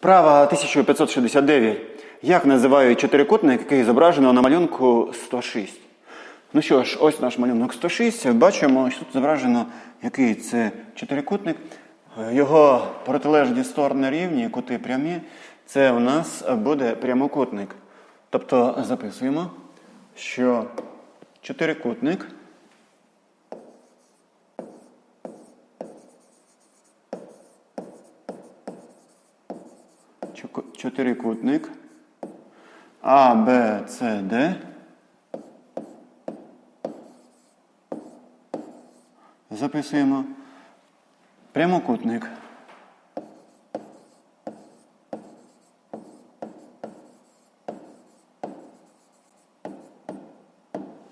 Вправа 1569. Як називають чотирикутник, який зображено на малюнку 106? Ну що ж, ось наш малюнок 106. Бачимо, що тут зображено, який це чотирикутник. Його протилежні сторони рівні, кути прямі. Це у нас буде прямокутник. Тобто записуємо, що чотирикутник чотирикутник А, Б, С, Д. Записуємо прямокутник.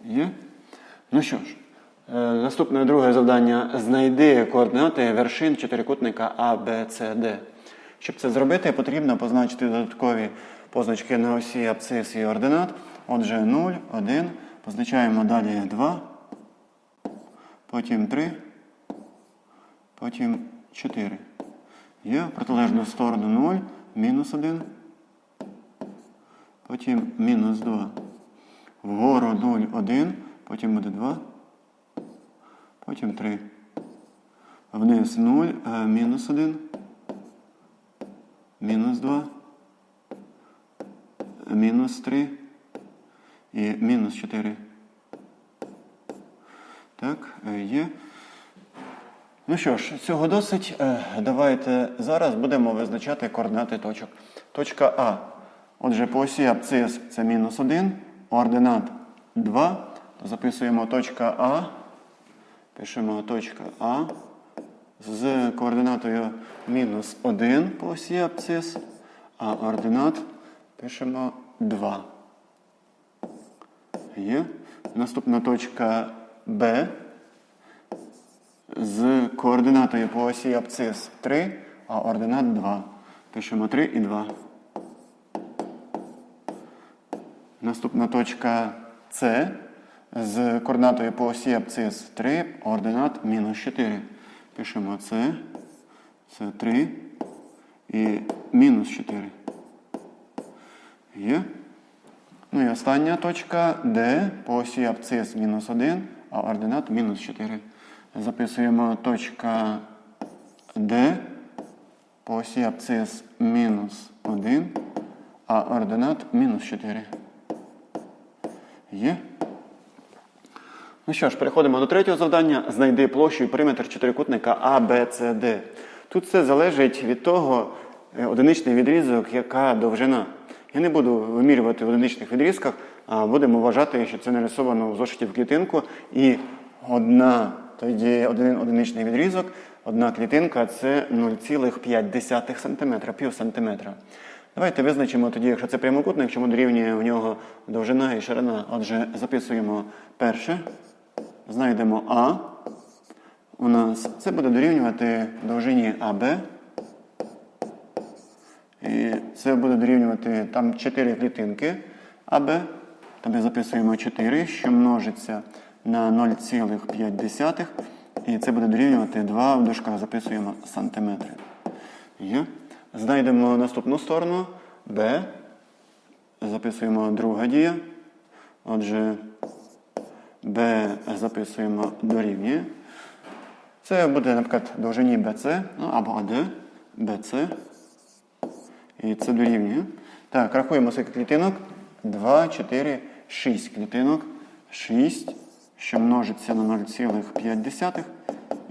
Є? Ну що ж, е, наступне друге завдання. Знайди координати вершин чотирикутника А, Б, С, Д. Щоб це зробити, потрібно позначити додаткові позначки на осі абсцис і ординат. Отже, 0, 1. Позначаємо далі 2, потім 3, потім 4. Є протилежну сторону 0, мінус 1, потім мінус 2. Вгору 0, 1, потім буде 2, потім 3. Вниз 0, е, мінус 1, мінус 2, мінус 3 і мінус 4. Так, е, є. Ну що ж, цього досить. Е, Давайте зараз будемо визначати координати точок. Точка А. Отже, по осі абцис це мінус 1, ординат 2. Записуємо точка А. Пишемо точка А з координатою мінус 1 по осі абцис, а ординат пишемо 2. Є. Наступна точка Б з координатою по осі абцис 3, а ординат 2. Пишемо 3 і 2. Наступна точка С з координатою по осі абцис 3, ординат мінус 4. Пишемо С, це 3 і мінус 4. Є. Ну і остання точка Д по осі абцис мінус 1, а ординат мінус 4. Записуємо точка Д по осі абцис мінус 1, а ординат мінус 4. Є. Ну що ж, переходимо до третього завдання. Знайди площу і периметр чотирикутника Д. Тут все залежить від того, е, одиничний відрізок, яка довжина. Я не буду вимірювати в одиничних відрізках, а будемо вважати, що це нарисовано в зошиті в клітинку. І одна, тоді один одиничний відрізок, одна клітинка це 0,5 см, пів сантиметра. Давайте визначимо тоді, якщо це прямокутник, чому дорівнює в нього довжина і ширина. Отже, записуємо перше. Знайдемо А. У нас це буде дорівнювати довжині АБ. І це буде дорівнювати там 4 клітинки АБ. Ми записуємо 4, що множиться на 0,5. І це буде дорівнювати 2 в дужках записуємо сантиметри. Є. Знайдемо наступну сторону Б. Записуємо друга дія. Отже, Б записуємо дорівнює. Це буде, наприклад, довжині BC, ну, або АД, BC. І це дорівнює. Так, рахуємо скільки клітинок. 2, 4, 6 клітинок. 6, що множиться на 0,5.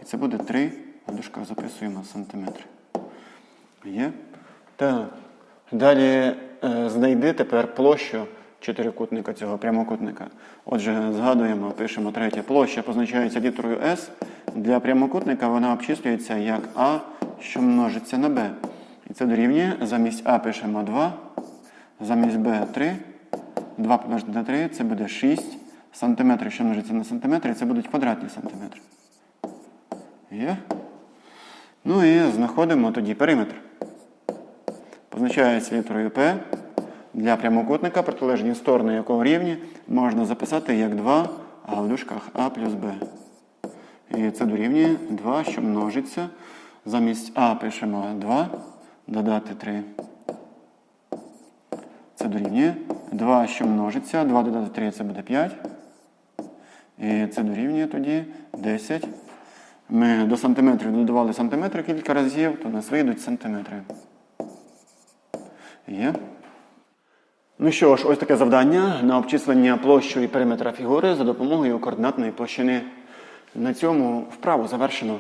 І це буде 3. В дужках записуємо сантиметри. Є. Так. Далі е, знайди тепер площу чотирикутника цього прямокутника. Отже, згадуємо, пишемо третє. Площа позначається літерою S. Для прямокутника вона обчислюється як А, що множиться на Б. І це дорівнює. Замість А пишемо 2, замість Б 3. 2 помножити на 3 це буде 6 сантиметрів, що множиться на сантиметри, це будуть квадратні сантиметри. Є? Ну і знаходимо тоді периметр. Позначається літерою П. Для прямокутника, протилежні сторони якого рівні, можна записати як 2, а А плюс Б. І це дорівнює 2, що множиться. Замість А пишемо 2, додати 3. це дорівнює. 2, що множиться, 2 додати 3 це буде 5. І це дорівнює тоді 10. Ми до сантиметрів додавали сантиметри кілька разів, то у нас вийдуть сантиметри. Є. Ну що ж, ось таке завдання на обчислення площі і периметра фігури за допомогою координатної площини. На цьому вправу завершено.